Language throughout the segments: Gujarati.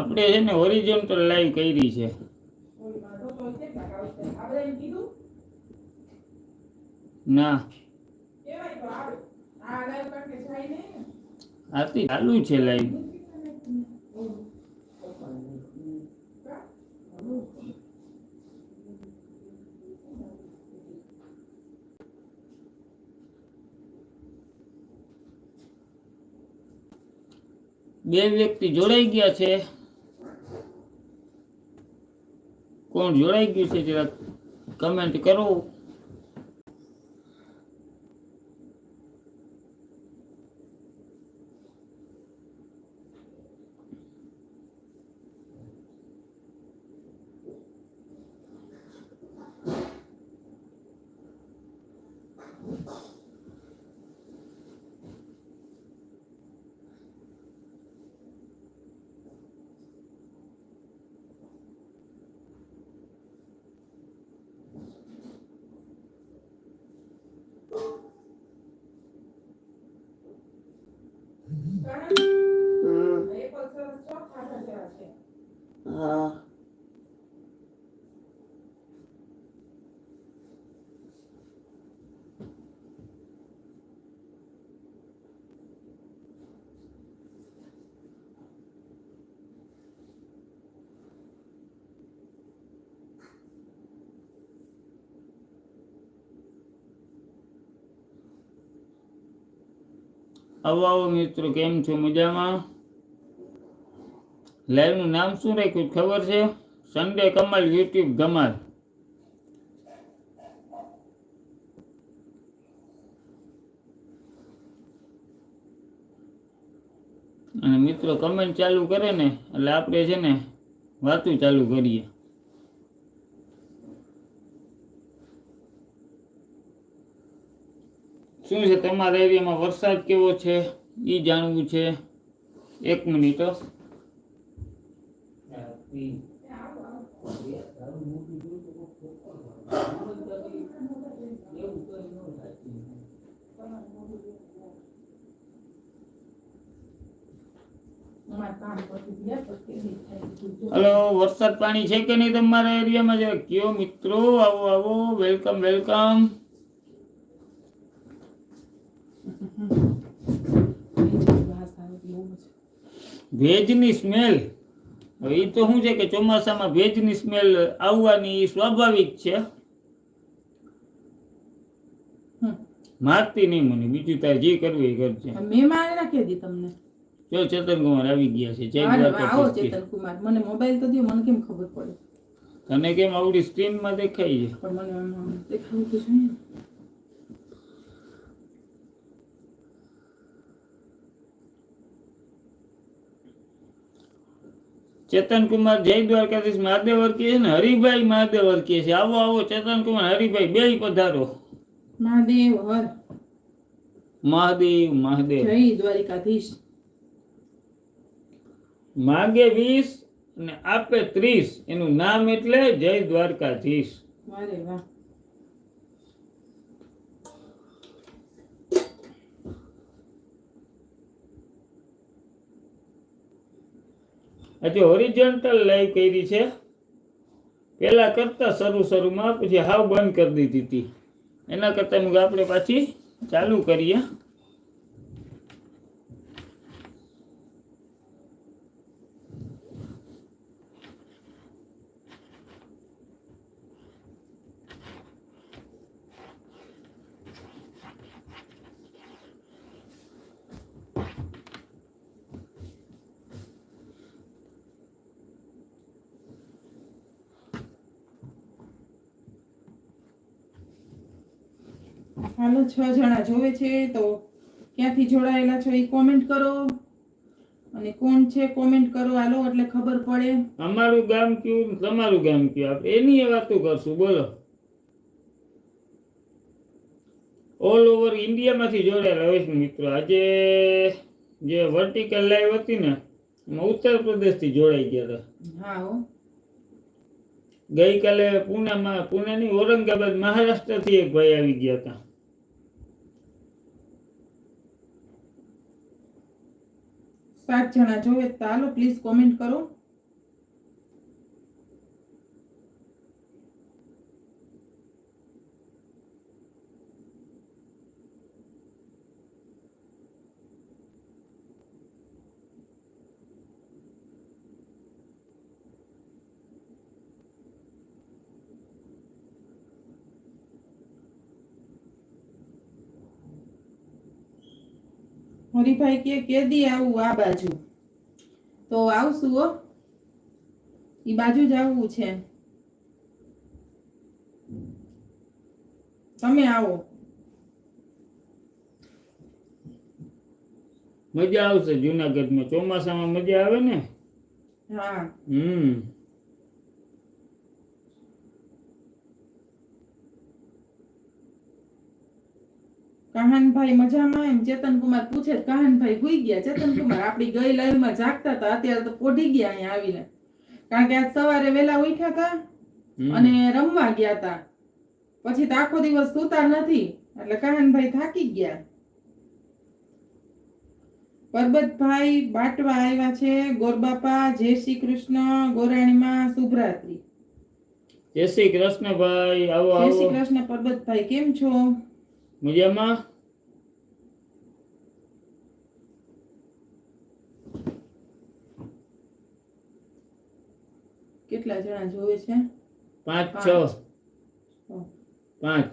આપણે છે ને ઓરિજિનલ લાઈવ કરી છે. ના. આરતી ચાલુ છે લાઈવ બે વ્યક્તિ જોડાઈ ગયા છે. કોણ જોડાઈ ગયું છે જરા કમેન્ટ કરો. હા આવો આવો મિત્રો, કેમ છો મજામાં? લાઈવનું નામ શું રાખ્યું ખબર છે? સન્ડે કમાલ યુટ્યુબ ધમાલ. અને મિત્રો કમેન્ટ ચાલુ કરે ને, એટલે આપણે છે ને વાતું ચાલુ કરીએ. શું છે તમારા એરિયામાં વરસાદ કેવો છે? એ જાણવું છે. એક મિનિટ. હલો, વરસાદ પાણી છે કે નહીં તમારા એરિયામાં? જરા કયો મિત્રો? આવો આવો. Welcome welcome. ભેજની સ્મેલ. એ તો શું છે કે ચોમાસામાં ભેજની સ્મેલ આવવાની સ્વાભાવિક છે. મારતી નહીં મને. બીજું તારે જે કરવું એ કરજે. મેં મારે રાખી દી તમને? જો ચેતન કુમાર આવી ગયા છે. જય આવો ચેતન કુમાર. મને મોબાઈલ તો દો મને કેમ ખબર પડે? તને કેમ આવડી સ્ક્રીનમાં દેખાય છે? પણ મને દેખાવું તો જોઈએ ને. ચેતન કુમાર જય દ્વારકાધીશ મહાદેવ વર્કીએ છે ને? હરિભાઈ મહાદેવ વર્કીએ છે. આવો આવો ચેતન કુમાર હરિભાઈ બે પધારો. મહાદેવ હર. મહાદેવ મહાદેવ. જય દ્વારકાધીશ. માગે વીસ અને આપે ત્રીસ. એનું નામ એટલે જય દ્વારકાધીશ. વાહ. હજી હોરિઝોન્ટલ લાઈવ કરી છે. પહેલાં કરતાં શરૂ શરૂમાં પછી હાવ બંધ કરી દીધી હતી. એના કરતાં આપણે પાછી ચાલુ કરીએ હાલો છ જણા જોવે છે તો ક્યાંથી જોડાયેલા છો એ કોમેન્ટ કરો. અને કોણ છે કોમેન્ટ કરો હાલો એટલે ખબર પડે. અમારું ગામ કયું તમારું ગામ કયું? આપણે એની વાતો કરશું બોલો. ઓલ ઓવર ઇન્ડિયામાંથી જોડાયેલા હોય છે મિત્રો. આજે જે વર્ટિકલ લાઈવ હતી ને એમાં ઉત્તર પ્રદેશથી જોડાઈ ગયા હતા. હા હો. ગઈકાલે પુનામાં પુનાની ઔરંગાબાદ મહારાષ્ટ્રથી એક ભાઈ આવી ગયા હતા. સાત જણા જોવે તો હાલો પ્લીઝ કોમેન્ટ કરો. હરિભાઈ કે કેદી આવું આ બાજુ? તો આવશું હો. ઈ બાજુ જ આવવું છે. તમે આવો. મજા આવશે જુનાગઢમાં. ચોમાસામાં મજા આવે ને? હા. હમ. કાહનભાઈ મજામાં? એમ ચેતનકુમાર પૂછે છે, ગુઈ ગયા? ચેતનકુમાર આપણી ગઈ લાઈવમાં જાગતા હતા અત્યારે તો પોઢી ગયા અહીંયા આવીને. કારણ કે આજ સવારે વહેલા ઉઠ્યા હતા અને રમવા ગયા હતા પછી તો આખો દિવસ સુતા નથી એટલે કાહનભાઈ થાકી ગયા. પરબતભાઈ બાટવા આવ્યા છે ગોરબાપા જય શ્રી કૃષ્ણ ગોરાણીમાં શુભરાત્રી. જય શ્રી કૃષ્ણ ભાઈ આવો જય શ્રી કૃષ્ણ પરબતભાઈ કેમ છો? મજામાં? કેટલા જણા જોવે છે? પાંચ છ. પાંચ.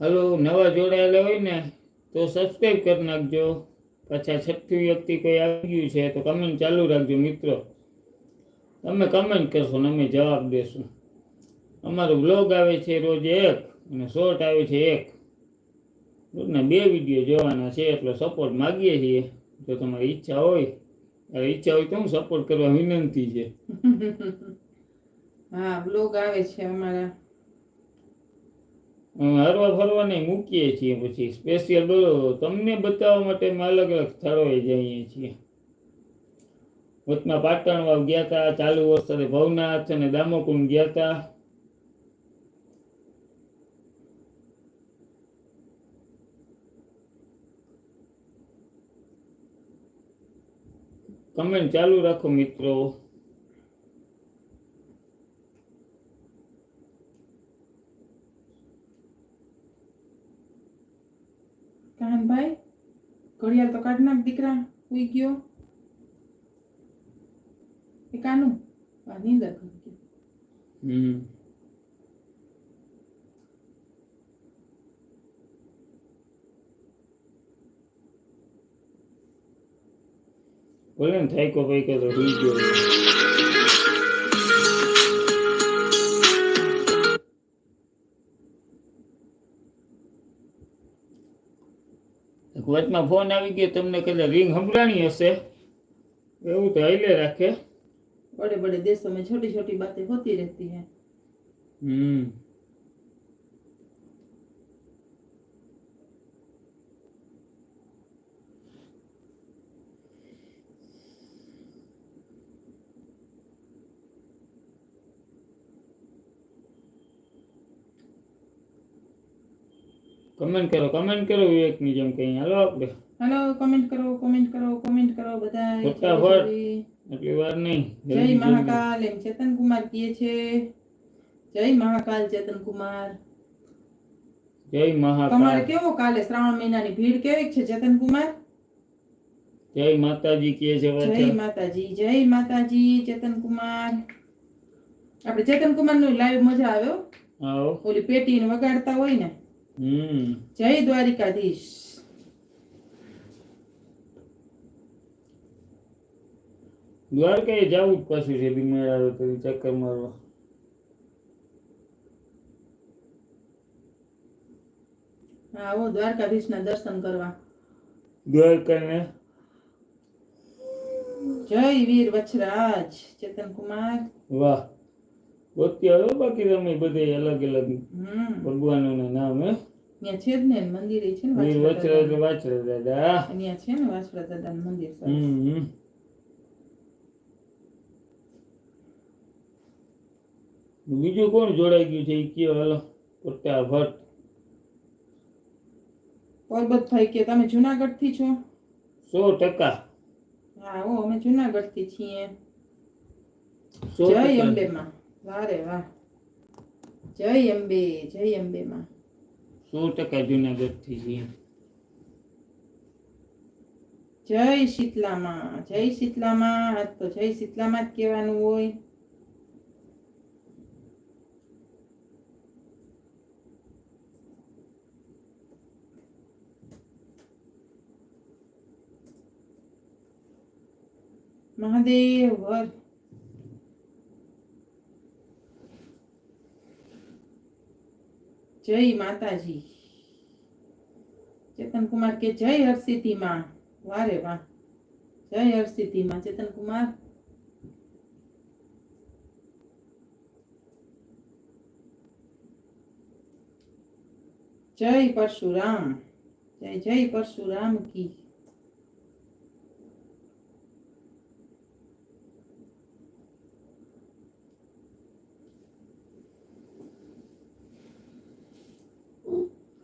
હલો નવા જોડાયેલા હોય ને તો સબસ્ક્રાઈબ કરી નાખજો. પાછા છઠ્ઠી વ્યક્તિ કોઈ આવી ગયું છે તો કમેન્ટ ચાલુ રાખજો મિત્રો. તમે કમેન્ટ કરશો ને અમે જવાબ દેશું. અમારો બ્લોગ આવે છે રોજ એક અને શોર્ટ આવે છે એક. રોજના બે વીડિયો જોવાના છે એટલો સપોર્ટ માગીએ છીએ. જો તમારી ઈચ્છા હોય ત્યારે ઈચ્છા હોય તો હું સપોર્ટ કરવા વિનંતી છે. હા બ્લોગ આવે છે અમારા. હરવા ફરવા નહીં મૂકીએ છીએ પછી. સ્પેશિયલ બોલો તમને બતાવવા માટે અમે અલગ અલગ સ્થળોએ જઈએ છીએ. વચમાં પાટણ વાવ ગયા હતા ચાલુ વસ્ત્રે ભવનાથ અને દામોકુંડ ગયા હતા કમેન્ટ ચાલુ રાખો મિત્રો. કાનભાઈ ઘડિયાળ તો કાઢ નાખ દીકરા સુઈ ગયો. એ કાનું? નીંદર કરી ગયો. હમ. ભલે ને થાયકો ભાઈ કે તો સુઈ ગયો વચમાં ફોન આવી ગયો તમને કદાચ રિંગ સંભળાણી હશે એવું તો હાઈલે રાખે बड़े बड़े देशों में छोटी छोटी बातें होती रहती हैं હમ કમેન્ટ કરો કમેન્ટ કરો વિવેકની જેમ કઈ. હાલો આપણે કમેન્ટ કરો કમેન્ટ કરો કમેન્ટ કરો બધા ફટાફટ. એટલી વાર નહીં. જય મહાકાલ. એમ ચેતન કુમાર કહે છે. જય મહાકાલ ચેતન કુમાર. જય મહાકાલ. તમારે કેવો કાલે શ્રાવણ મહિનાની ભીડ કેવી છે ચેતન કુમાર? જય માતાજી કહે છે જય માતાજી જય માતાજી ચેતન કુમાર. આપણે ચેતન કુમારનું લાઈવ મજા આવ્યો ઓલી પેટી ને વગાડતા હોય ને. જય દ્વારિકાધીશ. દ્વારકાએ જવું જ પાછું છે બીમાર આવે તો ચક્કર મારવા. આવો દ્વારકાધીશ ના દર્શન કરવા. દ્વારકાને? જય વીર વછરાજ ચેતન કુમાર. વાહ. ગોતી આવ્યો બાકી તમે બધે અલગ અલગ. ભગવાન ભગવાનોના નામ હે? ત્યાં છે જ ને મંદિર છે ને વીર વાછરા વચરા દાદાનું. વાચરા દાદા. ત્યાં છે ને વાછરા દાદાનું મંદિર હમ હમ. બીજું કોણ જોડાઈ ગયું છે? ઈ કયો હાલો પરબતભાઈ કે તમે જુનાગઢથી છો? સો ટકા. હા ઓ અમે જુનાગઢથી છીએ જય ટકા. વાહ રે વાહ જય અંબે જય અંબે માં સો ટકા જુનાગઢ થી છીએ જય શીતલામાં જય શીતલામાં આજ તો જય શીતલામાં જ કહેવાનું હોય મહાદેવ હર જય માતાજી. ચેતન કુમાર કે જય હરસિદ્ધિ માં વારે વાહ. જય હરસિદ્ધિ માં ચેતન કુમાર. જય પરશુરામ. જય જય પરશુરામ કી.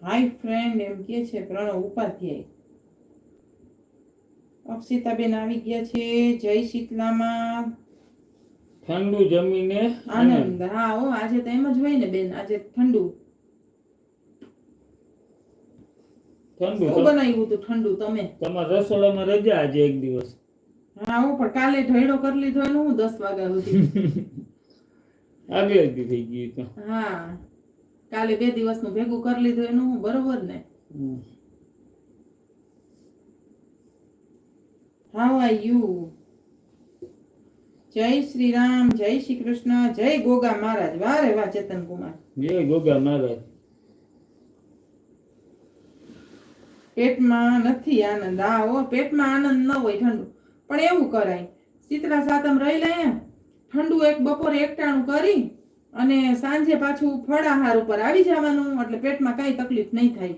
હાય ફ્રેન્ડ એમ કે છે પ્રણવ ઉપાધ્યાય. અક્ષિતાબેન આવી ગયા છે જય શીતલામાં. ઠંડુ જમીને આનંદ. હા ઓ આજે તો એમ જ હોય ને બેન આજે ઠંડુ. ઠંડુ બનાવ્યું હતું ઠંડુ તમે? તમારા રસોડામાં રજા આજે એક દિવસ. હા હું પણ કાલે ઢેડો કરી લીધો એનું હું દસ વાગ્યા સુધી. આગલે દી થઈ ગયું હા. કાલે બે દિવસનું ભેગું કરી લીધું એનું હું બરોબર ને. હાઉ આર યુ જય શ્રી રામ જય શ્રી કૃષ્ણ જય ગોગા મહારાજ. વારે વાહ ચેતન કુમાર. જય ગોગા મહારાજ. પેટમાં નથી આનંદ. આ હો પેટમાં આનંદ ન હોય ઠંડુ. પણ એવું કરાય. શીતળા સાતમ રહી લે ઠંડુ એક બપોરે એકટાણું કરી અને સાંજે પાછું ફળાહાર ઉપર આવી જવાનું એટલે પેટમાં કઈ તકલીફ નહીં થાય.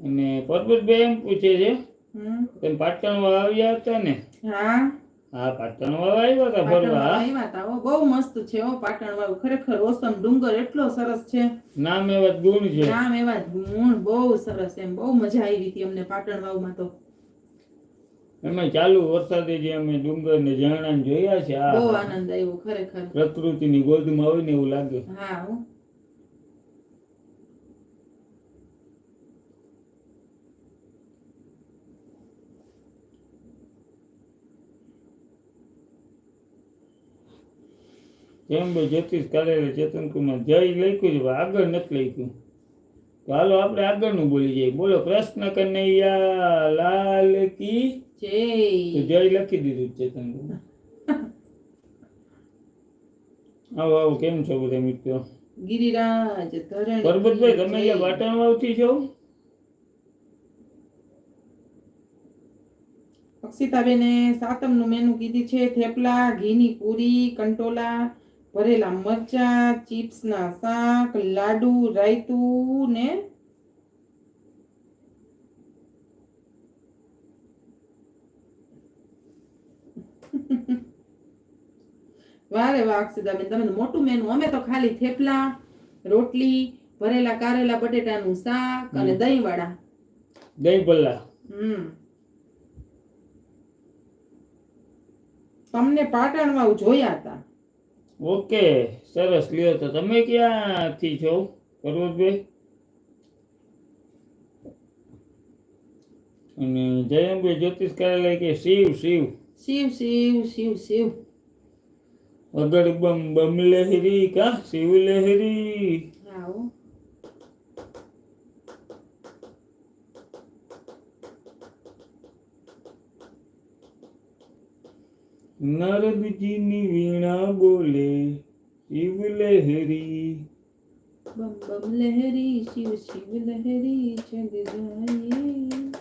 અને પરબતભાઈ એમ પૂછે છે હમ. તમે પાટણમાં આવ્યા હતા ને? હા. હા પાટણમાં આવ્યા હતા પાટણમાં ફરવા આવ્યા હતા. બહુ મસ્ત છે હો પાટણ વાળું ખરેખર ઓસમ ડુંગર એટલો સરસ છે. નામ એવા ગુણ છે. નામ એવા ગુણ બહુ સરસ એમ બહુ મજા આવી હતી અમને પાટણ વાવમાં તો. એમાં ચાલુ વરસાદે જે અમે ડુંગર ને ઝરણા જોયા છે બહુ આ આનંદ આવ્યો ખરેખર. પ્રકૃતિની ગોદમાં હોય ને એવું લાગે. હા. ભાઈ જ્યોતિષ કાર્યાલય ચેતન કુમાર જય લખ્યું છે આગળ નથી લખ્યું. તો હાલો આપણે આગળનું બોલી જઈએ. બોલો કૃષ્ણ કનૈયા લાલ કી જય જય લખી દીધું છે ચેતન આવો આવો કેમ છો બધા મિત્રો? ગિરિરાજ ધરણ પરબતભાઈ તમે અહીંયા વાટણ વાવથી છો? અક્ષિતાબેને સાતમનું મેનુ કીધી છે થેપલા ઘીની પૂરી કંટોલા ભરેલા મરચા ચિપ્સના શાક લાડુ રાયતું ને વારે વાહ અક્ષિતાબેન તમે મોટું મેનુ. અમે તો ખાલી થેપલા રોટલી ભરેલા કારેલા બટેટાનું શાક અને. દહીં વડા દહીં ભલ્લા હમ. તમને પાટણમાં જોયા હતા. ઓકે સરસ. લ્યો તો તમે ક્યાંથી છો પર્વતભાઈ? અને જયંતભાઈ જ્યોતિષ કાર્યાલય કે શિવ શિવ? શિવ શિવ શિવ શિવ. અગર બમ બમ લહેરી કા શિવ લહેરી? હો. વીણા બોલે શિવ લહેરી. બમ બમ લહેરી શિવ શિવ લહેરી ચંદ જાય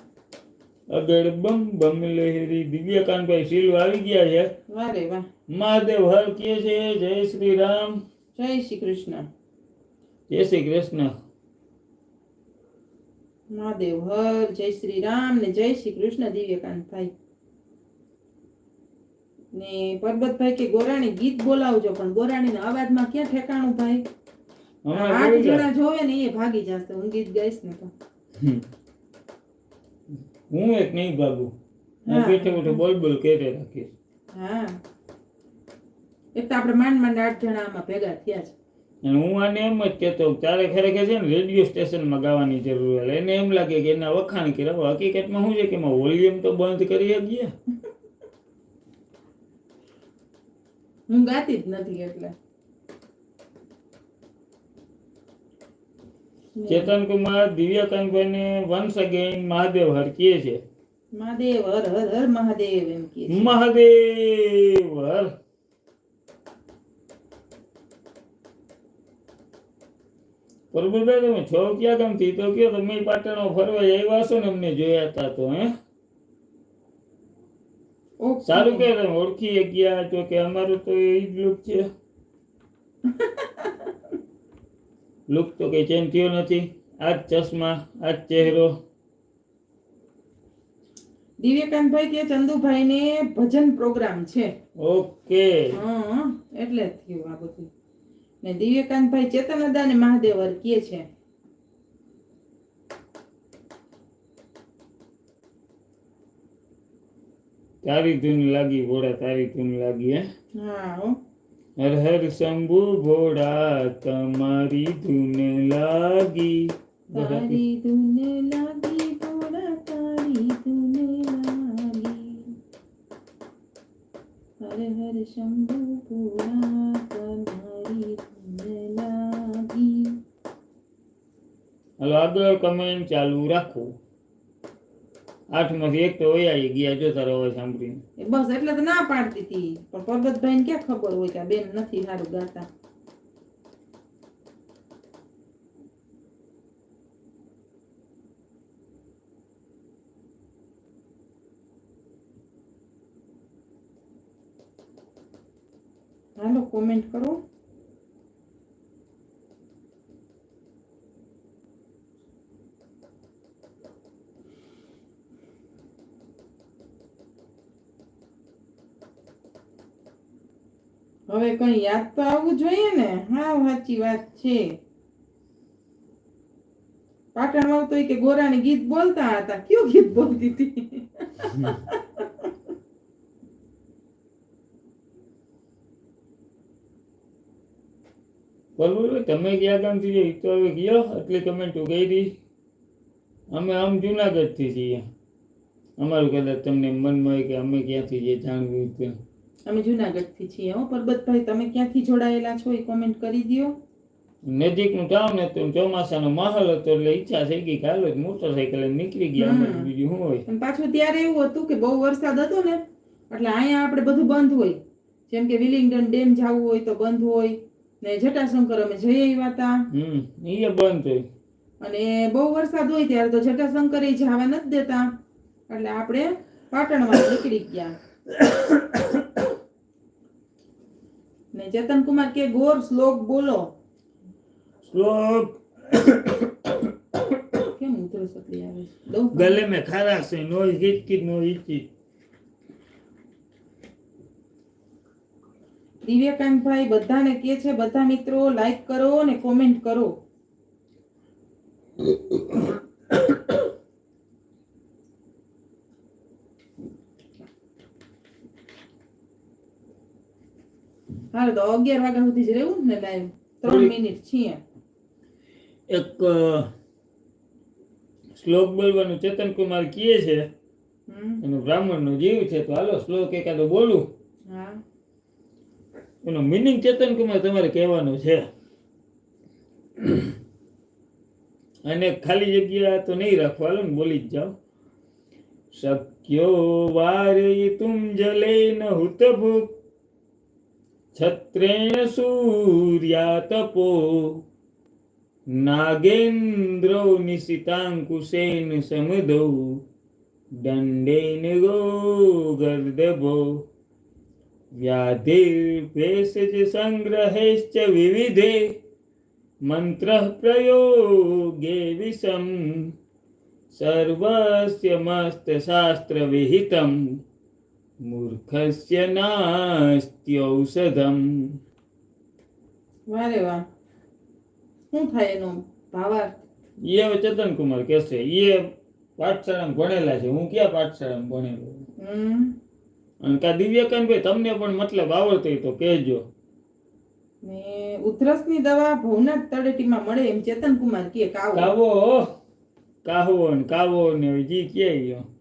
અગર બમ બમ લહેરી. દિવ્યકાંતભાઈ શીલ આવી ગયા છે. વારે વાહ. મહાદેવ હર કે છે. જય શ્રી રામ. જય શ્રી કૃષ્ણ. જય શ્રી કૃષ્ણ. મહાદેવ હર જય શ્રી રામ ને જય શ્રી કૃષ્ણ દિવ્યકાંત ભાઈ ને પરબતભાઈ કે ગોરાણી ગીત બોલાવજો પણ ગોરાણીના અવાજમાં ક્યાં ઠેકાણું ભાઈ? આઠ જણા જોવે ને એ ભાગી જશે. હું ગીત ગાઈશ ને તો. હું એક નહીં ભાગું. હું. બેઠે બોલ બોલ કેરે રાખીશ હા. એક તો આપણે માંડ માંડ આઠ જણા આમાં ભેગા થયા છે. અને હું આને એમ જ કહેતો તારે ખરેખર છે ને રેડિયો સ્ટેશનમાં ગાવાની જરૂર હોય એને એમ લાગે કે એના વખાણ કર્યા હકીકતમાં શું છે કે એમાં વોલ્યુમ તો બંધ કરી શકીએ. હું ગાતી જ નથી એટલે. ચેતન કુમાર દિવ્યકાંતભાઈને વન્સ અગેન મહાદેવ હરકીએ છે. મહાદેવ હર હર હર મહાદેવ એમ કીએ મહાદેવ હર. પ્રભુભાઈ તમે છો ક્યાં ગામથી? તો કયો તમે પાટણમાં ફરવા આવ્યા છો ને અમને જોયા હતા તો હે? સારું કે તમે ઓળખી ગયા તો કે અમારું તો એ જ લુક છે. લુક તો કઈ ચેન્જ થયો નથી. આ જ ચશ્મા આ જ ચહેરો. દિવ્યકાંતભાઈ કે ચંદુભાઈ ને ભજન પ્રોગ્રામ છે. ઓકે. હા એટલે થયું આ બધું. ને દિવ્યકાંતભાઈ ચેતનદા ને મહાદેવ કે છે. તારી ધૂન લાગી ભોળા તારી ધૂન લાગી હે હા. હો. હર હર શંભુ ભોળા તમારી ધૂન લાગી તારી ધૂન લાગી ભોળા તારી ધૂન લાગી હર હર શંભુ ભોળા તમારી ધૂન લાગી હાલો આગળ કમેન્ટ ચાલુ રાખો આઠમાંથી એક તો વયા ગયા જો તારો અવાજ સાંભળીને. બસ એટલે તો ના પાડતી હતી પણ પરબતભાઈ ને ક્યાં ખબર હોય કે આ બેન નથી સારું ગાતા? હાલો કોમેન્ટ કરો. હવે કઈ યાદ તો આવવું જોઈએ ને? હા, સાચી વાત છે. પાટણમાં આવતો કે ગોરાની ગીત બોલતા હતા. કયું ગીત બોલતી હતી? બરોબર તમે ગયા ગામથી ઈ તો હવે ગયો એટલે કમેન્ટ કરી અમે આમ જુનાગઢથી છીએ. અમારું કદાચ તમને મનમાં હોય કે અમે ક્યાંથી જે જાણવું છે અમે જુનાગઢથી છીએ હો. પરબતભાઈ તમે ક્યાંથી જોડાયેલા છો એ કોમેન્ટ કરી દો નજીકનું ટાઉન હતું ચોમાસાનો માહોલ હતો એટલે ઈચ્છા થઈ ગઈ કાલે જ મોટરસાઇકલ નીકળી ગયા બીજું શું હોય. પાછું ત્યારે એવું હતું કે બહુ વરસાદ હતો ને એટલે અહીંયા આપણે બધું બંધ હોય. જેમ કે વિલિંગડન ડેમ જવું હોય તો બંધ હોય. ને જટાશંકર અમે જઈ આવ્યા હતા. ઈ બંધ હોય. અને બહુ વરસાદ હોય ત્યારે તો જટાશંકર જવા નથી દેતા. એટલે આપણે પાટણમાં નીકળી ગયા. ને જતન કુમાર કે ગોર શ્લોક બોલો. શ્લોક. કેમ ઉતરો સકલી આવે દઉં ગલે મે ખારાશ હે નો હિચકી નો હિચકી દિવ્યકાંતભાઈ બધાને કે છે બધા મિત્રો લાઈક કરો ને કોમેન્ટ કરો. હાલો તો અગિયાર વાગ્યા સુધી જ રહેવું ને લાઈવ ત્રણ મિનિટ છીએ. એક શ્લોક બોલવાનું ચેતન કુમાર કીએ છે એનો બ્રાહ્મણ નો જીવ છે તો હાલો શ્લોક એકાદો બોલું. એનો મિનિંગ ચેતન કુમાર તમારે કહેવાનો છે. અને ખાલી જગ્યા તો નહીં રાખવા હાલો ને બોલી જ જાઓ. શક્યો વારયિતુમ જલેન હુતભુક છત્રેણ સૂર્યાતપો નાગેન્દ્રો નિશિતાંકુશેન સમદો દંડેન ગો ગર્દભો વ્યાધિર્ભેષજ સંગ્રહેશ્ચ વિવિધે મંત્ર પ્રયોગે વિષમ સર્વસ્ય મસ્ત શાસ્ત્ર વિહિતમ મૂર્ખસ્ય નાસ્ત્યૌષધમ વારે વાહ શું થાય એનો ભાવાર્થ? એ હવે ચેતન કુમાર કહેશે એ પાઠશાળામાં ભણેલા છે હું ક્યાં પાઠશાળામાં ભણેલો? હમ. અને કા દિવ્યકાંતભાઈ તમને પણ મતલબ આવડતો હોય તો કહેજો. ને ઉધરસની દવા ભવનાથ તળેટીમાં મળે એમ ચેતન કુમાર કે કાવો. કાવો કાવો ને કાવો ને જી કે ક્યાંય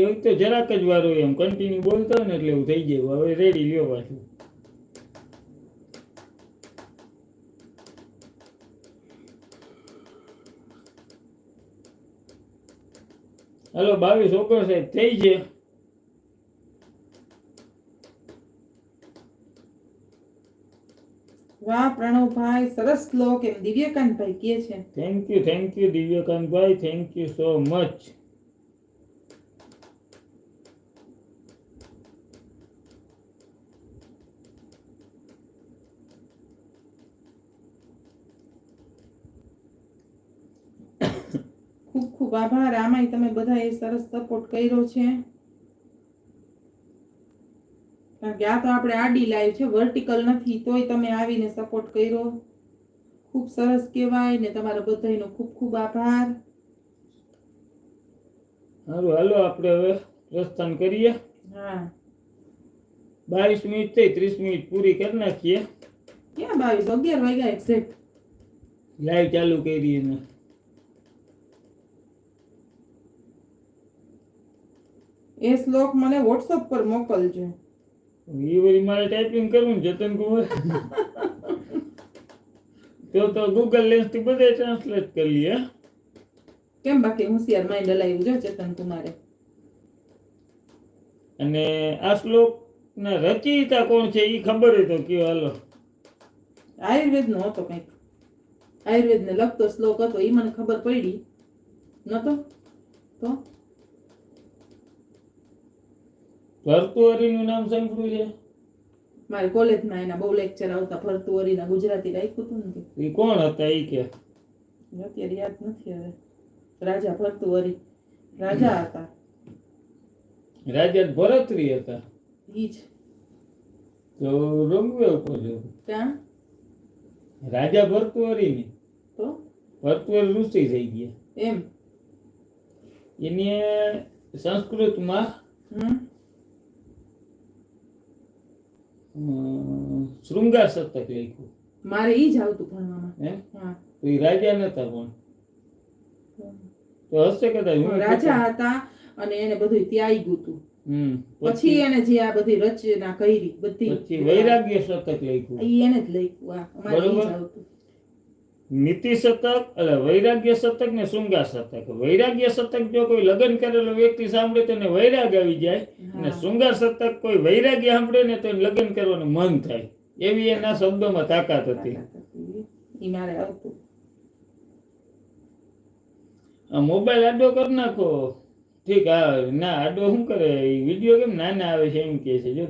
એવું તો જરાક જ વાર હોય એમ કન્ટિન્યુ બોલતો ને એટલે એવું થઈ જાય. હવે રેડી લ્યો પાછું. હલો બાવીસ ઓગસ્ટ સાહેબ થઈ છે. વાહ પ્રણવભાઈ સરસ શ્લોક એમ દિવ્યકાંતભાઈ કહે છે. Thank you thank you દિવ્યકાંતભાઈ. Thank you so much ખૂબ આભાર. આમાંય તમે બધાએ સરસ સપોર્ટ કર્યો છે. કારણ કે આ તો આપણે આડી લાઈવ છે વર્ટિકલ નથી તોય તમે આવીને સપોર્ટ કર્યો. ખૂબ સરસ કહેવાય ને તમારા બધાનો ખૂબ ખૂબ આભાર. હાલો હાલો આપણે હવે પ્રસ્થાન કરીએ. હા. બાવીસ મિનિટ થઈ ત્રીસ મિનિટ પૂરી કરી નાખીએ. ક્યાં બાવીસ? અગિયાર વાગ્યા એક્ઝેક્ટ લાઈવ ચાલુ કરી એને એ શ્લોક મને વોટ્સઅપ પર મોકલજો. એ વળી મારે ટાઈપિંગ કરવું જતન કુંવર તો તો ગૂગલ લેન્સથી બધે ટ્રાન્સલેટ કરી લઈએ કેમ બાકી હોશિયાર માઇન્ડ હલાવ્યું જો ચેતન કુમારે. અને આ શ્લોક ના રચયિતા કોણ છે એ ખબર તો કયો હાલો. આયુર્વેદ નો હતો કંઈક. આયુર્વેદ ને લગતો શ્લોક હતો એ મને ખબર પડી. નતો? તો? ભરતુહરીનું નામ સાંભળ્યું મારે કોલેજમાં એના બહુ લેક્ચર આવતા ફરતુવરીના ગુજરાતી રાખ્યું હતું ને એ કોણ હતા એ કે? અત્યારે યાદ નથી હવે. રાજા ફરતુવરી રાજા હતા. રાજા ભરતરી હતા? ઈ જ. તો રંગવે ઉપર જો. ક્યાં? રાજા ભરતુહરી ની તો? ભરતુહરી ઋષિ થઈ ગયા. એમ. એની સંસ્કૃતમાં હમ અમ, શૃંગાર શતક લખ્યું. મારે ઈ જ આવતું ભણવામાં. હા? તો રાજા નતા પણ. તો હશે કદાચ રાજા હતા અને એને બધું ત્યાગી ગયું પછી એને જે આ બધી રચના કરી બધી. વૈરાગ્ય શતક લખ્યું. એને જ લખ્યું આ. બરોબર. નીતિ શતક એટલે વૈરાગ્ય શતક ને શૃંગાર શતક વૈરાગ્ય શતક જો કોઈ લગ્ન કરેલો વ્યક્તિ સાંભળે તો એને વૈરાગ આવી જાય અને શૃંગાર શતક કોઈ વૈરાગ્ય સાંભળે ને તો લગ્ન કરવાનું મન થાય. એવી એના શબ્દોમાં તાકાત હતી. મોબાઈલ આડો કરી નાખો. ઠીક હા ના આડો શું કરે? વીડિયો કેમ નાના આવે છે એમ કે છે જો.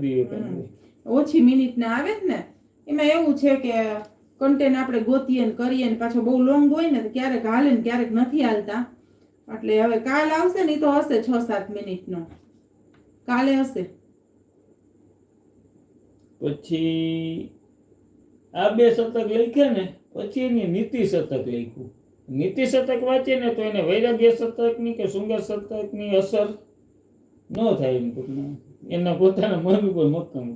ઓછી મિનિટ ના આવે ને. એમાં એવું છે કે કન્ટેન્ટ આપણે ગોતીએ ને કરીએ ને પાછો બહુ લોંગ હોય ને ક્યારેક હાલે ને ક્યારેક નથી હાલતા. એટલે હવે કાલ આવશે ને એ તો હશે છ સાત મિનિટનો. કાલે હશે. પછી આ બે શતક લખ્યા ને, પછી એની નીતિ શતક લખ્યું. નીતિ શતક વાંચે ને તો એને વૈરાગ્ય શતકની કે શૃંગાર શતકની અસર ન થાય એમ એના પોતાના મન ઉપર મક્કમ.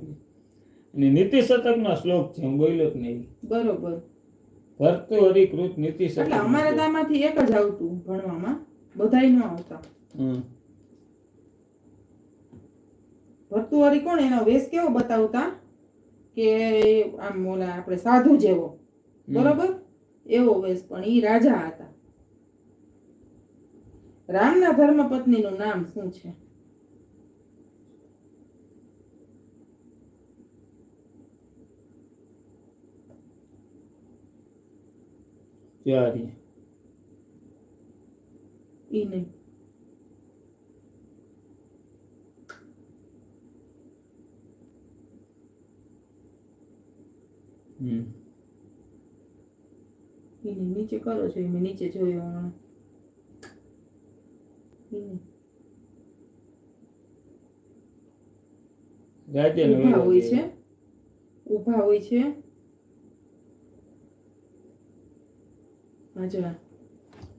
અને નીતિ શતકનો શ્લોક છે હું બોલ્યો જ નહીં. બરોબર. ભરતો હરિકૃત નીતિ શતક એટલે અમારે તો આમાંથી એક જ આવતું ભણવામાં. બધાય ન આવતા. ભરતું હરિ કોણ? એનો વેશ કેવો બતાવતા? કે આમ ઓલા આપણે સાધુ જેવો. બરોબર? એવો વેશ પણ ઈ રાજા હતા. રામના ધર્મપત્નીનું નામ શું છે? ચારી ઈ નહીં હમ. નહીં નીચે કરો છો એમ મેં નીચે જોયો હમણાં ગાજર. હોય છે ઊભા હોય છે જો આ.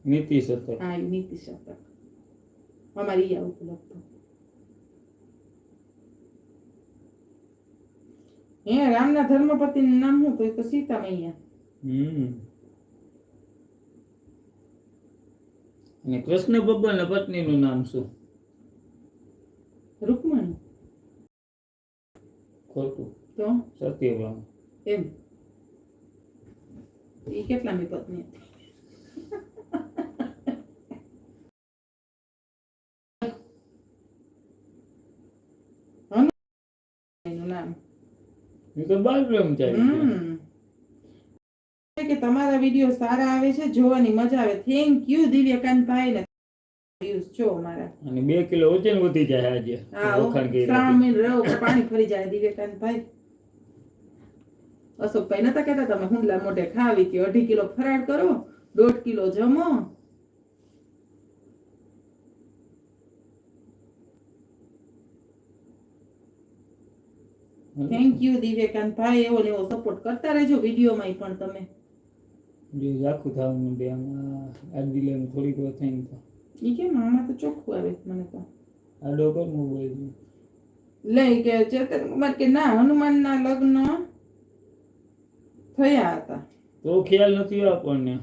નીતિ શતક હા ઈ નીતિ શતક અમારે આવતું લગતું હે રામના ધર્મપતિનું નામ શું તો એ તો સીતા મૈયા હમ અને કૃષ્ણ ભગવાનના પત્નીનું નામ શું રૂકમણી ખોટું તો સત્યભામા એમ એ કેટલામી પત્ની હતી કે તમારા વીડિયો સારા આવે છે જોવાની મજા આવે. થેન્ક યુ દિવ્યકાંતભાઈ. ને વ્યુઝ જો મારા અને 2 કિલો વજન વધી જાય આજે. વખાણ રહો પાણી ફરી જાય દિવ્યકાંત દિવ્યકાંતભાઈ. અશોકભાઈ નતા કેતા તમે હુંડલા મોઢે ખાવી કે અઢી કિલો ફરાળ કરો? દોઢ કિલો જમો. થેન્ક યુ દિવ્યકાંતભાઈ એવો એવો સપોર્ટ કરતા રહેજો વિડીયોમાં પણ તમે. જો આખું થવા આમાં આ દિલે થોડીક વાર થઈને તો. ઈ કેમ આમાં તો ચોખ્ખું આવે મને તો. આડો કર મોબાઈલ લઈ કે ચેતન કુમાર કે ના હનુમાનના લગ્ન થયા હતા. તો ખ્યાલ નથી આપણને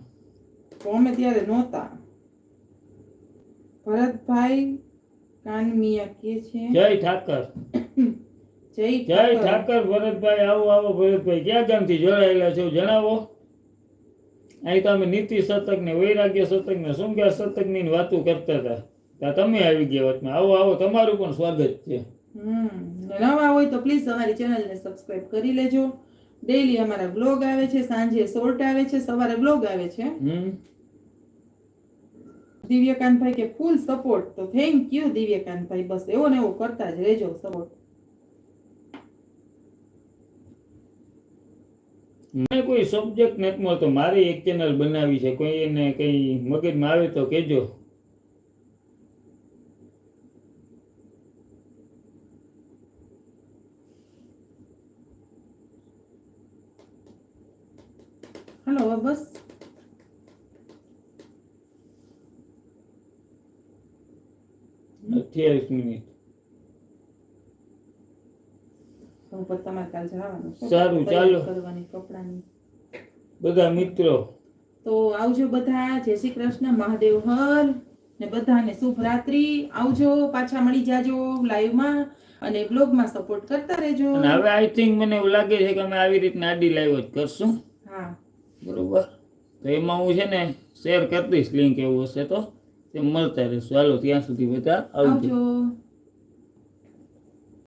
અમે ત્યારે નહોતા. ભરતભાઈ કાનમિયા કે છે જય ઠાકર. જય જય ઠાકર. ભરતભાઈ આવો આવો ભરતભાઈ ક્યાં ગામથી જોડાયેલા છો જણાવો. અહીં તમે નીતિ શતક ને વૈરાગ્ય શતક ને સુંગ્યા શતકની વાતો કરતા હતા. ત્યાં તમે આવી ગયા વાતમાં. આવો આવો તમારું પણ સ્વાગત છે. હમ નવા હોય તો પ્લીઝ અમારી ચેનલને સબસ્ક્રાઇબ કરી લેજો. ડેઈલી અમારા બ્લોગ આવે છે સાંજે શોર્ટ આવે છે સવારે બ્લોગ આવે છે. દિવ્યકાંતભાઈ કે ફૂલ સપોર્ટ તો થેન્ક યુ દિવ્યકાંતભાઈ. બસ એવો ને એવો કરતા જ રહેજો સપોર્ટ મેં કોઈ સબ્જેક્ટ નથી મળતો. મારી એક ચેનલ બનાવી છે. કોઈ એને કઈ મગજમાં આવે તો કેજો હાલો હવે બસ અઠ્યાવીસ મિનિટ સારું, ચાલો. કરવાની કપડાની બધા મિત્રો તો આવજો બધા. જય શ્રી કૃષ્ણ મહાદેવ હર. ને બધાને શુભ રાત્રિ. આવજો પાછા મળી જાજો લાઈવમાં અને બ્લોગમાં સપોર્ટ કરતા રહેજો. હવે આઈ થિંક મને એવું લાગે છે કે અમે આવી રીતના આડી લાઈવ જ કરશું. હા. બરોબર. તો એમાં હું છે ને શેર કરી દઈશ લિંક એવું હશે તો. તે મળતા રહેશું. ચાલો ત્યાં સુધી બધા આવજો.